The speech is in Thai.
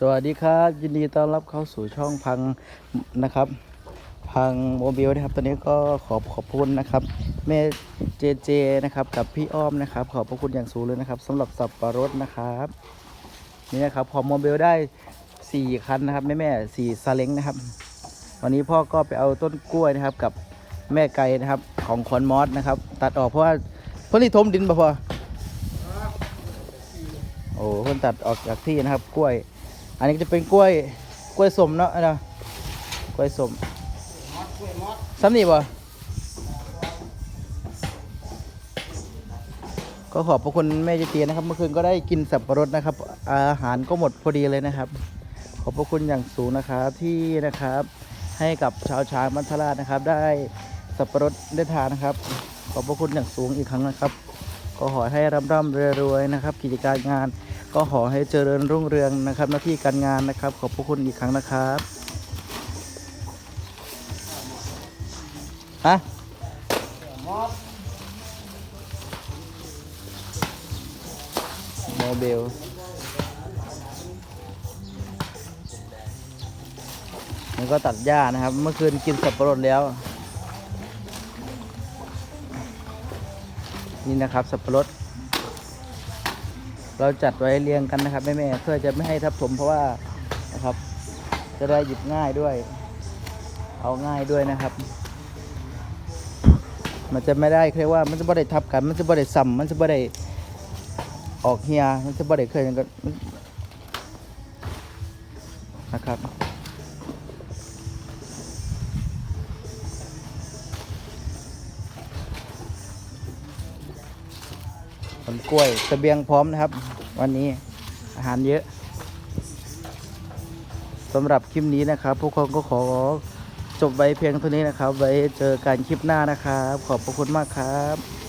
สวัสดีครับ ยินดีต้อนรับเข้าสู่ช่องพังนะครับ พังโมบิลนะครับตอนนี้ก็ขอบขอบคุณนะครับแม่เจเจนะครับกับพี่อ้อมนะครับ ขอบพระคุณอย่างสูงเลยนะครับสำหรับสับปะรดนะครับนี่นะครับพอโมบิลได้สี่คันนะครับแม่แม่สี่ซาเล้งนะครับ วันนี้พ่อก็ไปเอาต้นกล้วยนะครับ กับแม่ไก่นะครับของคอนมอสนะครับ ตัดออกเพราะว่าเพิ่นที่ทมดินปะพอโอ้เพิ่นตัดออกจากที่นะครับกล้วย อันนี้จะเป็นกล้วยกล้วยสมเนาะนะกล้วยสมซ้ำนี่บ่ก็ขอบพระคุณแม่เจเตียนะครับ เมื่อคืนก็ได้กินสับปะรดนะครับ อาหารก็หมดพอดีเลยนะครับ ขอบพระคุณอย่างสูงนะครับที่นะครับ ให้กับชาวช้างมัทราชนะครับ ได้สับปะรดได้ทานนะครับ ขอบพระคุณอย่างสูงอีกครั้งนะครับ ก็ขอให้ร่ำร่ำรวยๆนะครับ กิจการงาน ก็ขอให้เจริญรุ่งเรืองนะครับหน้าที่การงานนะครับ ขอบพระคุณอีกครั้งนะครับฮะโมเบลมันก็ตัดหญ้านะครับ เมื่อคืนกินสับปะรดแล้ว นี่นะครับสับปะรด เราจัดไว้เรียงกันนะครับแม่ๆเพื่อจะไม่ให้ทับถมเพราะว่านะครับ จะได้หยิบง่ายด้วย เอาง่ายด้วยนะครับ มันจะไม่ได้เรียกว่ามันจะไม่ได้ทับกัน มันจะไม่ได้ซ้ำมันจะไม่ได้ออกเฮียมันจะไม่ได้เคยกันนะครับ ผลกล้วยเสบียงพร้อมนะครับ วันนี้อาหารเยอะสำหรับคลิปนี้นะครับ พวกคนก็ขอจบไว้เพียงเท่านี้นะครับ ไว้เจอกันคลิปหน้านะครับ ขอบพระคุณมากครับ